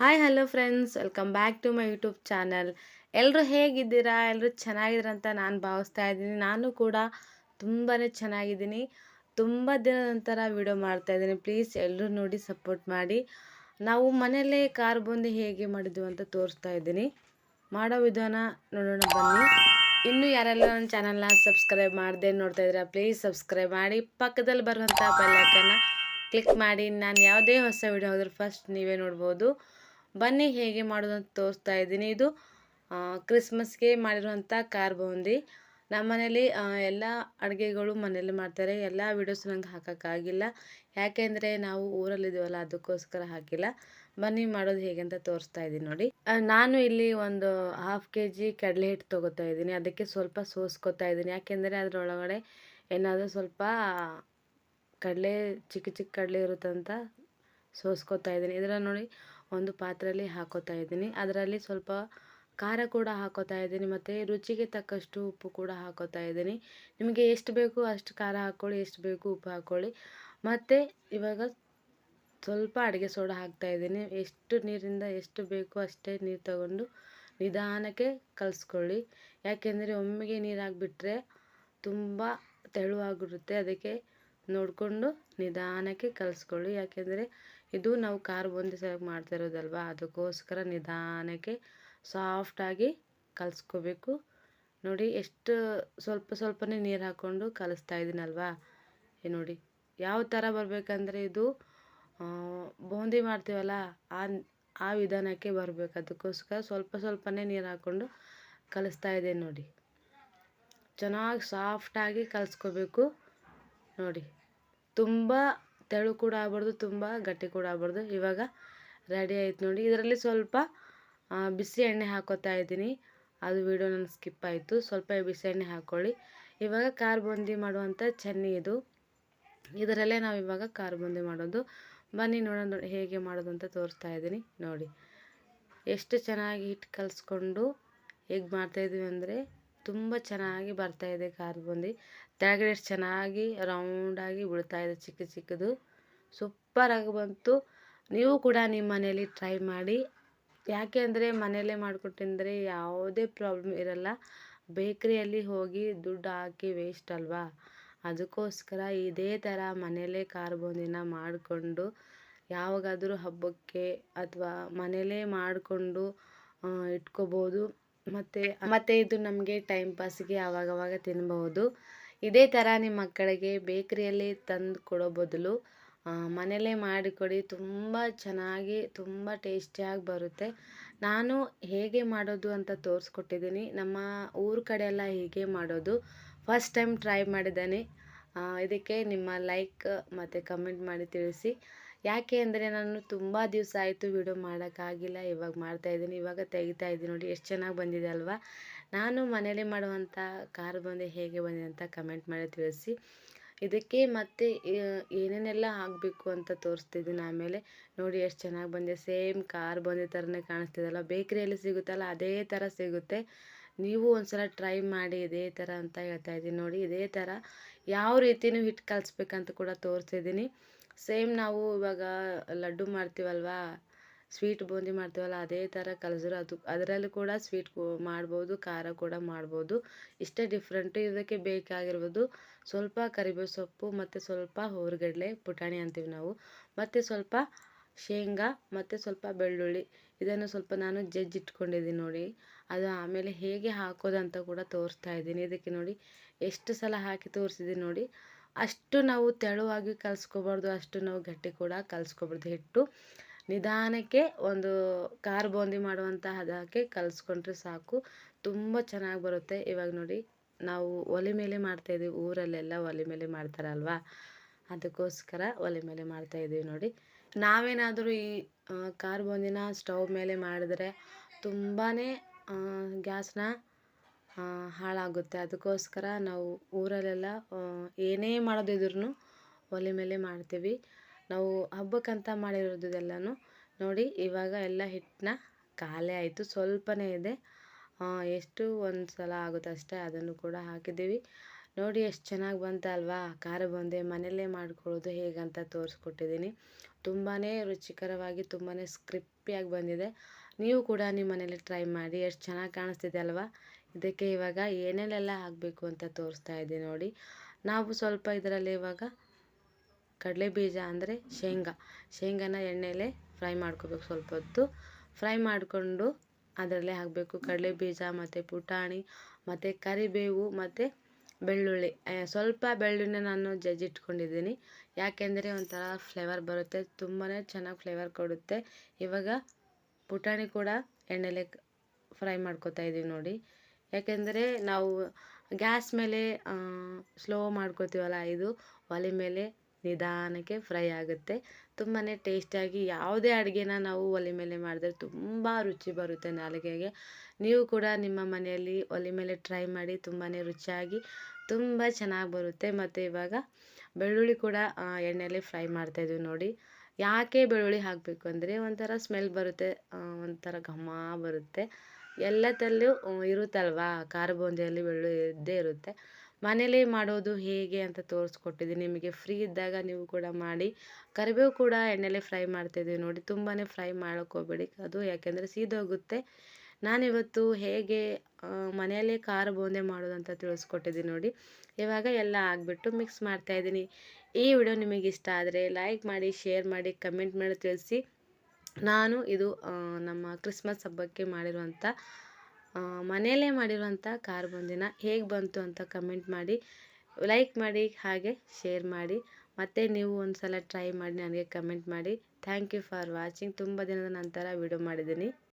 Hi hello friends welcome back to my YouTube channel ಎಲ್ಲರೂ ಹೇಗಿದ್ದೀರಾ? ಎಲ್ಲರೂ ಚೆನ್ನಾಗಿದ್ದೀರಾ ಅಂತ ನಾನು ಭಾವಿಸ್ತಾ ಇದ್ದೀನಿ. ನಾನು ಕೂಡ ತುಂಬಾ ಚೆನ್ನಾಗಿದ್ದೀನಿ. ತುಂಬ ದಿನದ ನಂತರ ವಿಡಿಯೋ ಮಾಡ್ತಾ ಇದ್ದೀನಿ. ಪ್ಲೀಸ್ ಎಲ್ಲರೂ ನೋಡಿ ಸಪೋರ್ಟ್ ಮಾಡಿ. ನಾವು ಮನೆಯಲ್ಲೇ ಕಾರ್ ಬಂದು ಹೇಗೆ ಮಾಡಿದ್ವಿ ಅಂತ ತೋರಿಸ್ತಾ ಇದ್ದೀನಿ. ಮಾಡೋ ವಿಧಾನ ನೋಡೋಣ ಬನ್ನಿ. ಇನ್ನೂ ಯಾರೆಲ್ಲ ನನ್ನ ಚಾನಲ್ನ ಸಬ್ಸ್ಕ್ರೈಬ್ ಮಾಡದೆ ನೋಡ್ತಾ ಇದ್ದೀರಾ ಪ್ಲೀಸ್ ಸಬ್ಸ್ಕ್ರೈಬ್ ಮಾಡಿ. ಪಕ್ಕದಲ್ಲಿ ಬರುವಂಥ ಬೆಲ್ಲೈಕನ್ನ ಕ್ಲಿಕ್ ಮಾಡಿ. ನಾನು ಯಾವುದೇ ಹೊಸ ವಿಡಿಯೋ ಹೋದ್ರೆ ಫಸ್ಟ್ ನೀವೇ ನೋಡ್ಬೋದು. ಬನ್ನಿ, ಹೇಗೆ ಮಾಡೋದು ಅಂತ ತೋರಿಸ್ತಾ ಇದ್ದೀನಿ. ಇದು ಕ್ರಿಸ್ಮಸ್ಗೆ ಮಾಡಿರುವಂಥ ಕಾರ್ ಬೂಂದಿ. ನಮ್ಮ ಮನೇಲಿ ಎಲ್ಲ ಅಡುಗೆಗಳು ಮನೇಲಿ ಮಾಡ್ತಾರೆ. ಎಲ್ಲ ವಿಡಿಯೋಸ್ ನಂಗೆ ಹಾಕೋಕ್ಕಾಗಿಲ್ಲ. ಯಾಕೆಂದರೆ ನಾವು ಊರಲ್ಲಿದ್ದೀವಲ್ಲ, ಅದಕ್ಕೋಸ್ಕರ ಹಾಕಿಲ್ಲ. ಬನ್ನಿ, ಮಾಡೋದು ಹೇಗೆ ಅಂತ ತೋರಿಸ್ತಾ ಇದ್ದೀನಿ ನೋಡಿ. ನಾನು ಇಲ್ಲಿ ಒಂದು ಹಾಫ್ ಕೆ ಜಿ ಕಡಲೆ ಹಿಟ್ಟು ತೊಗೋತಾ ಇದ್ದೀನಿ. ಅದಕ್ಕೆ ಸ್ವಲ್ಪ ಸೋಸ್ಕೊತಾ ಇದ್ದೀನಿ. ಯಾಕೆಂದರೆ ಅದರೊಳಗಡೆ ಏನಾದರೂ ಸ್ವಲ್ಪ ಕಡಲೆ, ಚಿಕ್ಕ ಚಿಕ್ಕ ಕಡಲೆ ಇರುತ್ತಂತ ಸೋಸ್ಕೊತಾ ಇದ್ದೀನಿ. ಇದರ ನೋಡಿ ಒಂದು ಪಾತ್ರೆಯಲ್ಲಿ ಹಾಕೋತಾ ಇದ್ದೀನಿ. ಅದರಲ್ಲಿ ಸ್ವಲ್ಪ ಖಾರ ಕೂಡ ಹಾಕೋತಾ ಇದ್ದೀನಿ ಮತ್ತು ರುಚಿಗೆ ತಕ್ಕಷ್ಟು ಉಪ್ಪು ಕೂಡ ಹಾಕೋತಾ ಇದ್ದೀನಿ. ನಿಮಗೆ ಎಷ್ಟು ಬೇಕು ಅಷ್ಟು ಖಾರ ಹಾಕ್ಕೊಳ್ಳಿ, ಎಷ್ಟು ಬೇಕು ಉಪ್ಪು ಹಾಕ್ಕೊಳ್ಳಿ. ಮತ್ತು ಇವಾಗ ಸ್ವಲ್ಪ ಅಡುಗೆ ಸೋಡಾ ಹಾಕ್ತಾ ಇದ್ದೀನಿ. ಎಷ್ಟು ನೀರಿಂದ ಎಷ್ಟು ಬೇಕು ಅಷ್ಟೇ ನೀರು ತಗೊಂಡು ನಿಧಾನಕ್ಕೆ ಕಲಿಸ್ಕೊಳ್ಳಿ. ಯಾಕೆಂದರೆ ಒಮ್ಮೆಗೆ ನೀರು ಹಾಕ್ಬಿಟ್ರೆ ತುಂಬ ತೆಳುವಾಗಿರುತ್ತೆ. ಅದಕ್ಕೆ ನೋಡಿಕೊಂಡು ನಿಧಾನಕ್ಕೆ ಕಲಿಸ್ಕೊಳ್ಳಿ. ಯಾಕೆಂದರೆ ಇದು ನಾವು ಕಾರ್ ಬೂಂದಿ ಸಲ ಮಾಡ್ತಾ ಇರೋದಲ್ವ? ಅದಕ್ಕೋಸ್ಕರ ನಿಧಾನಕ್ಕೆ ಸಾಫ್ಟಾಗಿ ಕಲಿಸ್ಕೋಬೇಕು. ನೋಡಿ, ಎಷ್ಟು ಸ್ವಲ್ಪ ಸ್ವಲ್ಪನೇ ನೀರು ಹಾಕ್ಕೊಂಡು ಕಲಿಸ್ತಾ ಇದ್ದೀನಲ್ವಾ ನೋಡಿ, ಯಾವ ಥರ ಬರಬೇಕಂದ್ರೆ ಇದು ಬೂಂದಿ ಮಾಡ್ತೀವಲ್ಲ, ಆ ಆ ವಿಧಾನಕ್ಕೆ ಬರಬೇಕು. ಅದಕ್ಕೋಸ್ಕರ ಸ್ವಲ್ಪ ಸ್ವಲ್ಪನೇ ನೀರು ಹಾಕ್ಕೊಂಡು ಕಲಿಸ್ತಾ ಇದೆ ನೋಡಿ. ಚೆನ್ನಾಗಿ ಸಾಫ್ಟಾಗಿ ಕಲಿಸ್ಕೋಬೇಕು. ನೋಡಿ, ತುಂಬ ತೆಳು ಕೂಡ ಆಗ್ಬಾರ್ದು, ತುಂಬ ಗಟ್ಟಿ ಕೂಡ ಆಗ್ಬಾರ್ದು. ಇವಾಗ ರೆಡಿ ಆಯ್ತು ನೋಡಿ. ಇದರಲ್ಲಿ ಸ್ವಲ್ಪ ಬಿಸಿ ಎಣ್ಣೆ ಹಾಕೋತಾ ಇದ್ದೀನಿ. ಅದು ವಿಡಿಯೋ ನನ್ನ ಸ್ಕಿಪ್ ಆಯಿತು. ಸ್ವಲ್ಪ ಬಿಸಿ ಎಣ್ಣೆ ಹಾಕ್ಕೊಳ್ಳಿ ಇವಾಗ ಖಾರ ಬೂಂದಿ ಮಾಡುವಂಥ ಚನ್ನಿ ಇದು. ಇದರಲ್ಲೇ ನಾವು ಇವಾಗ ಖಾರ ಬೂಂದಿ ಮಾಡೋದು. ಬನ್ನಿ ನೋಡೋಣ ನೋಡಿ ಹೇಗೆ ಮಾಡೋದು ಅಂತ ತೋರಿಸ್ತಾ ಇದ್ದೀನಿ ನೋಡಿ. ಎಷ್ಟು ಚೆನ್ನಾಗಿ ಹಿಟ್ಟು ಕಲಿಸ್ಕೊಂಡು ಹೇಗೆ ಮಾಡ್ತಾಯಿದ್ವಿ ಅಂದರೆ ತುಂಬ ಚೆನ್ನಾಗಿ ಬರ್ತಾಯಿದೆ ಖಾರ ಬೂಂದಿ. ತೆಳಗಡೆ ಎಷ್ಟು ಚೆನ್ನಾಗಿ ರೌಂಡಾಗಿ ಇದೆ ಚಿಕ್ಕ ಚಿಕ್ಕದು. ಸೂಪರಾಗಿ ಬಂತು. ನೀವು ಕೂಡ ನಿಮ್ಮ ಮನೇಲಿ ಟ್ರೈ ಮಾಡಿ. ಯಾಕೆ ಅಂದರೆ ಮನೆಯಲ್ಲೇ ಮಾಡ್ಕೊಂಡು ತಿಂದರೆ ಯಾವುದೇ ಪ್ರಾಬ್ಲಮ್ ಇರಲ್ಲ. ಬೇಕ್ರಿಯಲ್ಲಿ ಹೋಗಿ ದುಡ್ಡು ಹಾಕಿ ವೇಸ್ಟ್ ಅಲ್ವಾ? ಅದಕ್ಕೋಸ್ಕರ ಇದೇ ಥರ ಮನೆಯಲ್ಲೇ ಖಾರ ಬೂಂದಿನ ಮಾಡಿಕೊಂಡು, ಯಾವಾಗಾದರೂ ಹಬ್ಬಕ್ಕೆ ಅಥವಾ ಮನೆಯಲ್ಲೇ ಮಾಡಿಕೊಂಡು ಇಟ್ಕೋಬೋದು. ಮತ್ತು ಮತ್ತು ಇದು ನಮಗೆ ಟೈಮ್ ಪಾಸಿಗೆ ಆವಾಗವಾಗ ತಿನ್ಬಹುದು. ಇದೇ ಥರ ನಿಮ್ಮ ಮಕ್ಕಳಿಗೆ ಬೇಕ್ರಿಯಲ್ಲಿ ತಂದು ಕೊಡೋ ಬದಲು ಮನೆಯಲ್ಲೇ ಮಾಡಿಕೊಡಿ ತುಂಬ ಚೆನ್ನಾಗಿ, ತುಂಬ ಟೇಸ್ಟಿಯಾಗಿ ಬರುತ್ತೆ. ನಾನು ಹೇಗೆ ಮಾಡೋದು ಅಂತ ತೋರಿಸ್ಕೊಟ್ಟಿದ್ದೀನಿ. ನಮ್ಮ ಊರ ಕಡೆ ಎಲ್ಲ ಹೀಗೆ ಮಾಡೋದು. ಫಸ್ಟ್ ಟೈಮ್ ಟ್ರೈ ಮಾಡಿದ್ದೇನೆ. ಇದಕ್ಕೆ ನಿಮ್ಮ ಲೈಕ್ ಮತ್ತು ಕಮೆಂಟ್ ಮಾಡಿ ತಿಳಿಸಿ. ಯಾಕೆ ಅಂದರೆ ನಾನು ತುಂಬ ದಿವಸ ಆಯಿತು ವಿಡಿಯೋ ಮಾಡೋಕ್ಕಾಗಿಲ್ಲ, ಇವಾಗ ಮಾಡ್ತಾಯಿದ್ದೀನಿ ಇವಾಗ ತೆಗಿತಾ ಇದ್ದೀನಿ ನೋಡಿ ಎಷ್ಟು ಚೆನ್ನಾಗಿ ಬಂದಿದೆ ಅಲ್ವಾ? ನಾನು ಮನೇಲಿ ಮಾಡುವಂಥ ಕಾರ್ ಬಂದೆ ಹೇಗೆ ಬಂದಿದೆ ಅಂತ ಕಮೆಂಟ್ ಮಾಡಿ ತಿಳಿಸಿ. ಇದಕ್ಕೆ ಮತ್ತೆ ಏನೇನೆಲ್ಲ ಆಗಬೇಕು ಅಂತ ತೋರಿಸ್ತಿದ್ದೀನಿ ಆಮೇಲೆ. ನೋಡಿ ಎಷ್ಟು ಚೆನ್ನಾಗಿ ಬಂದಿದೆ, ಸೇಮ್ ಕಾರ್ ಬೂಂದಿ ಥರನೇ ಕಾಣಿಸ್ತಿದಲ್ಲ ಬೇಕ್ರಿಯಲ್ಲಿ ಸಿಗುತ್ತಲ್ಲ, ಅದೇ ಥರ ಸಿಗುತ್ತೆ. ನೀವು ಒಂದ್ಸಲ ಟ್ರೈ ಮಾಡಿ ಇದೇ ಥರ ಅಂತ ಹೇಳ್ತಾ ಇದ್ದೀನಿ ನೋಡಿ, ಇದೇ ಥರ. ಯಾವ ರೀತಿ ನೀವು ಹಿಟ್ಟು ಕಲಿಸ್ಬೇಕಂತ ಕೂಡ ತೋರಿಸಿದ್ದೀನಿ. ಸೇಮ್ ನಾವು ಇವಾಗ ಲಡ್ಡು ಮಾಡ್ತೀವಲ್ವಾ? ಸ್ವೀಟ್ ಬೂಂದಿ ಮಾಡ್ತೀವಲ್ಲ, ಅದೇ ಥರ ಕಲಸಿದ್ರು ಅದು, ಅದರಲ್ಲೂ ಕೂಡ ಸ್ವೀಟ್ ಮಾಡ್ಬೋದು, ಖಾರ ಕೂಡ ಮಾಡ್ಬೋದು. ಇಷ್ಟೇ ಡಿಫ್ರೆಂಟು ಇದಕ್ಕೆ ಬೇಕಾಗಿರ್ಬೋದು. ಸ್ವಲ್ಪ ಕರಿಬೇವು ಸೊಪ್ಪು, ಮತ್ತು ಸ್ವಲ್ಪ ಹುರ್ಗಡ್ಲೆ ಪುಟಾಣಿ ಅಂತೀವಿ ನಾವು. ಮತ್ತು ಸ್ವಲ್ಪ ಶೇಂಗಾ, ಮತ್ತು ಸ್ವಲ್ಪ ಬೆಳ್ಳುಳ್ಳಿ. ಇದನ್ನು ಸ್ವಲ್ಪ ನಾನು ಜಜ್ಜಿಟ್ಕೊಂಡಿದ್ದೀನಿ ನೋಡಿ. ಅದು ಆಮೇಲೆ ಹೇಗೆ ಹಾಕೋದು ಅಂತ ಕೂಡ ತೋರಿಸ್ತಾ ಇದ್ದೀನಿ. ಇದಕ್ಕೆ ನೋಡಿ, ಎಷ್ಟು ಸಲ ಹಾಕಿ ತೋರಿಸಿದ್ದೀನಿ ನೋಡಿ. ಅಷ್ಟು ನಾವು ತೆಳುವಾಗಿ ಕಲಿಸ್ಕೋಬಾರ್ದು, ಅಷ್ಟು ನಾವು ಗಟ್ಟಿ ಕೂಡ ಕಲಿಸ್ಕೋಬಾರ್ದು. ಹಿಟ್ಟು ನಿಧಾನಕ್ಕೆ ಒಂದು ಖಾರ ಬೂಂದಿ ಮಾಡುವಂಥ ಹದಕ್ಕೆ ಕಲಿಸ್ಕೊಂಡ್ರೆ ಸಾಕು. ತುಂಬ ಚೆನ್ನಾಗಿ ಬರುತ್ತೆ. ಇವಾಗ ನೋಡಿ, ನಾವು ಒಲೆ ಮೇಲೆ ಮಾಡ್ತಾಯಿದ್ದೀವಿ ಊರಲ್ಲೆಲ್ಲ ಒಲೆ ಮೇಲೆ ಮಾಡ್ತಾರಲ್ವಾ? ಅದಕ್ಕೋಸ್ಕರ ಒಲೆ ಮೇಲೆ ಮಾಡ್ತಾಯಿದ್ದೀವಿ ನೋಡಿ. ನಾವೇನಾದರೂ ಈ ಖಾರ ಬೂಂದಿನ ಸ್ಟವ್ ಮೇಲೆ ಮಾಡಿದ್ರೆ ತುಂಬಾ ಗ್ಯಾಸ್ನ ಹಾಳಾಗುತ್ತೆ. ಅದಕ್ಕೋಸ್ಕರ ನಾವು ಊರಲ್ಲೆಲ್ಲ ಏನೇ ಮಾಡೋದಿದ್ರು ಒಲೆ ಮೇಲೆ ಮಾಡ್ತೀವಿ. ನಾವು ಹಬ್ಬಕ್ಕಂತ ಮಾಡಿರೋದೆಲ್ಲನು ನೋಡಿ, ಇವಾಗ ಎಲ್ಲ ಹಿಟ್ಟನ್ನ ಖಾಲಿ ಆಯಿತು. ಸ್ವಲ್ಪನೇ ಇದೆ. ಎಷ್ಟು ಒಂದು ಸಲ ಆಗುತ್ತೆ ಅಷ್ಟೇ ಅದನ್ನು ಕೂಡ ಹಾಕಿದ್ದೀವಿ. ನೋಡಿ, ಎಷ್ಟು ಚೆನ್ನಾಗಿ ಬಂತಲ್ವಾ ಖಾರ ಬೂಂದಿ, ಮನೆಯಲ್ಲೇ ಮಾಡ್ಕೊಳ್ಳೋದು ಹೇಗಂತ ತೋರಿಸ್ಕೊಟ್ಟಿದ್ದೀನಿ. ತುಂಬಾ ರುಚಿಕರವಾಗಿ ತುಂಬಾ ಸ್ಕ್ರಿಪ್ಪಿಯಾಗಿ ಬಂದಿದೆ. ನೀವು ಕೂಡ ನಿಮ್ಮ ಮನೇಲಿ ಟ್ರೈ ಮಾಡಿ, ಎಷ್ಟು ಚೆನ್ನಾಗಿ ಕಾಣಿಸ್ತಿದೆ ಅಲ್ವಾ? ಇದಕ್ಕೆ ಇವಾಗ ಏನೇನೆಲ್ಲ ಹಾಕಬೇಕು ಅಂತ ತೋರಿಸ್ತಾ ಇದೆ ನೋಡಿ. ನಾವು ಸ್ವಲ್ಪ ಇದರಲ್ಲಿ ಇವಾಗ ಕಡಲೆ ಬೀಜ ಅಂದರೆ ಶೇಂಗಾ. ಶೇಂಗಾನ ಎಣ್ಣೆಲೆ ಫ್ರೈ ಮಾಡ್ಕೋಬೇಕು ಸ್ವಲ್ಪ ಹೊತ್ತು. ಫ್ರೈ ಮಾಡಿಕೊಂಡು ಅದರಲ್ಲೇ ಹಾಕಬೇಕು ಕಡಲೆ ಬೀಜ, ಮತ್ತು ಪುಟಾಣಿ, ಮತ್ತು ಕರಿಬೇವು, ಮತ್ತು ಬೆಳ್ಳುಳ್ಳಿ. ಸ್ವಲ್ಪ ಬೆಳ್ಳುಳ್ಳಿನ ನಾನು ಜಜ್ಜಿಟ್ಕೊಂಡಿದ್ದೀನಿ. ಯಾಕೆಂದರೆ ಒಂಥರ ಫ್ಲೇವರ್ ಬರುತ್ತೆ ತುಂಬಾ ಚೆನ್ನಾಗಿ ಫ್ಲೇವರ್ ಕೊಡುತ್ತೆ. ಇವಾಗ ಪುಟಾಣಿ ಕೂಡ ಎಣ್ಣೆಲೆ ಫ್ರೈ ಮಾಡ್ಕೊತಾ ಇದ್ದೀವಿ ನೋಡಿ. ಯಾಕೆಂದರೆ ನಾವು ಗ್ಯಾಸ್ ಮೇಲೆ ಸ್ಲೋ ಮಾಡ್ಕೋತೀವಲ್ಲ ಇದು, ಒಲೆ ಮೇಲೆ ನಿಧಾನಕ್ಕೆ ಫ್ರೈ ಆಗುತ್ತೆ. ತುಂಬಾ ಟೇಸ್ಟಿಯಾಗಿ ಯಾವುದೇ ಅಡುಗೆನ ನಾವು ಒಲೆ ಮೇಲೆ ಮಾಡಿದ್ರೆ ತುಂಬ ರುಚಿ ಬರುತ್ತೆ ನಾಲಿಗೆಗೆ. ನೀವು ಕೂಡ ನಿಮ್ಮ ಮನೆಯಲ್ಲಿ ಒಲೆ ಮೇಲೆ ಟ್ರೈ ಮಾಡಿ ತುಂಬಾ ರುಚಿಯಾಗಿ, ತುಂಬ ಚೆನ್ನಾಗಿ ಬರುತ್ತೆ. ಮತ್ತು ಇವಾಗ ಬೆಳ್ಳುಳ್ಳಿ ಕೂಡ ಎಣ್ಣೆಯಲ್ಲಿ ಫ್ರೈ ಮಾಡ್ತಾಯಿದ್ವಿ ನೋಡಿ. ಯಾಕೆ ಬೆಳ್ಳುಳ್ಳಿ ಹಾಕಬೇಕು ಅಂದರೆ ಒಂಥರ ಸ್ಮೆಲ್ ಬರುತ್ತೆ ಒಂಥರ ಘಮ ಬರುತ್ತೆ. ಎಲ್ಲದಲ್ಲೂ ಇರುತ್ತಲ್ವಾ? ಖಾರ ಬೂಂದಿಯಲ್ಲಿ ಬೆಳ್ಳುಳ್ಳಿ ಇದ್ದೇ ಇರುತ್ತೆ. ಮನೇಲಿ ಮಾಡೋದು ಹೇಗೆ ಅಂತ ತೋರಿಸ್ಕೊಟ್ಟಿದ್ದೀನಿ. ನಿಮಗೆ ಫ್ರೀ ಇದ್ದಾಗ ನೀವು ಕೂಡ ಮಾಡಿ. ಕರಿಬೇವು ಕೂಡ ಎಣ್ಣೆಲೆ ಫ್ರೈ ಮಾಡ್ತಿದ್ದೀವಿ ನೋಡಿ. ತುಂಬಾ ಫ್ರೈ ಮಾಡೋಕ್ಕೋಗ್ಬೇಡಿ ಅದು ಯಾಕೆಂದರೆ ಸೀದೋಗುತ್ತೆ. ನಾನಿವತ್ತು ಹೇಗೆ ಮನೆಯಲ್ಲೇ ಖಾರ ಬೂಂದಿ ಮಾಡೋದು ಅಂತ ತಿಳಿಸ್ಕೊಟ್ಟಿದ್ದೀನಿ ನೋಡಿ. ಇವಾಗ ಎಲ್ಲ ಆಗಿಬಿಟ್ಟು ಮಿಕ್ಸ್ ಮಾಡ್ತಾಯಿದ್ದೀನಿ ಈ ವಿಡಿಯೋ ನಿಮಗೆ ಇಷ್ಟ ಆದರೆ ಲೈಕ್ ಮಾಡಿ, ಶೇರ್ ಮಾಡಿ, ಕಮೆಂಟ್ ಮಾಡಿ ತಿಳಿಸಿ. ನಾನು ಇದು ನಮ್ಮ ಕ್ರಿಸ್ಮಸ್ ಹಬ್ಬಕ್ಕೆ ಮಾಡಿರುವಂಥ ಮನೆಯಲ್ಲೇ ಮಾಡಿರುವಂಥ ಖಾರ ಬೂಂದಿನ. ಹೇಗೆ ಬಂತು ಅಂತ ಕಮೆಂಟ್ ಮಾಡಿ, ಲೈಕ್ ಮಾಡಿ, ಹಾಗೆ ಶೇರ್ ಮಾಡಿ. ಮತ್ತೆ ನೀವು ಒಂದು ಸಲ ಟ್ರೈ ಮಾಡಿ, ನನಗೆ ಕಮೆಂಟ್ ಮಾಡಿ. Thank you for watching. ತುಂಬ ದಿನದ ನಂತರ ವಿಡಿಯೋ ಮಾಡಿದ್ದೀನಿ.